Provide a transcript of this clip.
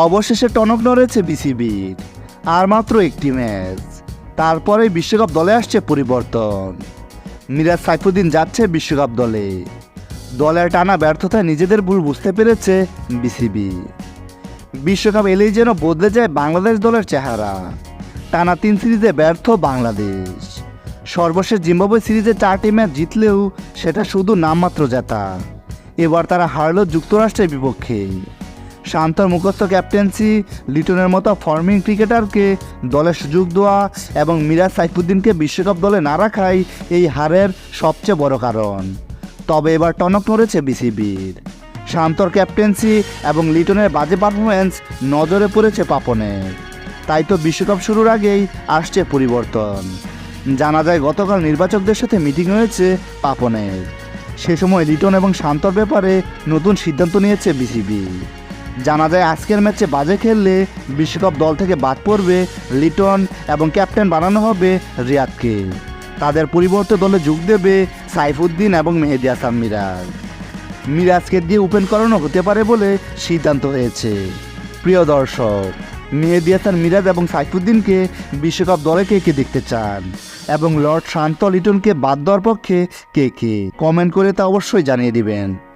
অবশেষে টনক নড়েছে বিসিবির আর মাত্র একটি ম্যাচ। তারপরে বিশ্বকাপ দলে আসছে পরিবর্তন। মিরাজ সাইফুদ্দিন যাচ্ছে বিশ্বকাপ দলে। দলের টানা ব্যর্থতায় নিজেদের ভুল বুঝতে পেরেছে বিসিবি। বিশ্বকাপ এলেই যেন বদলে যায় বাংলাদেশ দলের চেহারা। টানা তিন সিরিজে ব্যর্থ বাংলাদেশ। সর্বশেষ জিম্বাবুয়ে সিরিজে চারটি ম্যাচ জিতলেও সেটা শুধু নামমাত্র জেতা। এবার তারা হারল যুক্তরাষ্ট্রের বিপক্ষে। শান্তর মুখস্থ ক্যাপ্টেন্সি, লিটনের মতো ফর্মিং ক্রিকেটারকে দলে সুযোগ দেওয়া এবং মিরাজ সাইফুদ্দিনকে বিশ্বকাপ দলে না রাখাই এই হারের সবচেয়ে বড় কারণ। তবে এবার টনক নড়েছে বিসিবির। শান্তর ক্যাপ্টেন্সি এবং লিটনের বাজে পারফরমেন্স নজরে পড়েছে পাপনের। তাই তো বিশ্বকাপ শুরুর আগেই আসছে পরিবর্তন। জানা যায়, গতকাল নির্বাচকদের সাথে মিটিং হয়েছে পাপনের। সে সময় লিটন এবং শান্তর ব্যাপারে নতুন সিদ্ধান্ত নিয়েছে বিসিবি। জানা যায় আজকের ম্যাচে বাজে খেললে বিশ্বকাপ দল থেকে বাদ পড়বে লিটন এবং ক্যাপ্টেন বানানো হবে রিয়াদকে। তাদের পরিবর্তে দলে যোগ দেবে সাইফুদ্দিন এবং মেহেদি হাসান মিরাজ। মিরাজকে দিয়ে ওপেন করানো হতে পারে বলে সিদ্ধান্ত হয়েছে। প্রিয় দর্শক, মেহেদি হাসান মিরাজ এবং সাইফুদ্দিনকে বিশ্বকাপ দলে কে কে দেখতে চান? এবং লর্ড শান্ত লিটনকে বাদ দেওয়ার পক্ষে কে কে? কমেন্ট করে তা অবশ্যই জানিয়ে দিবেন।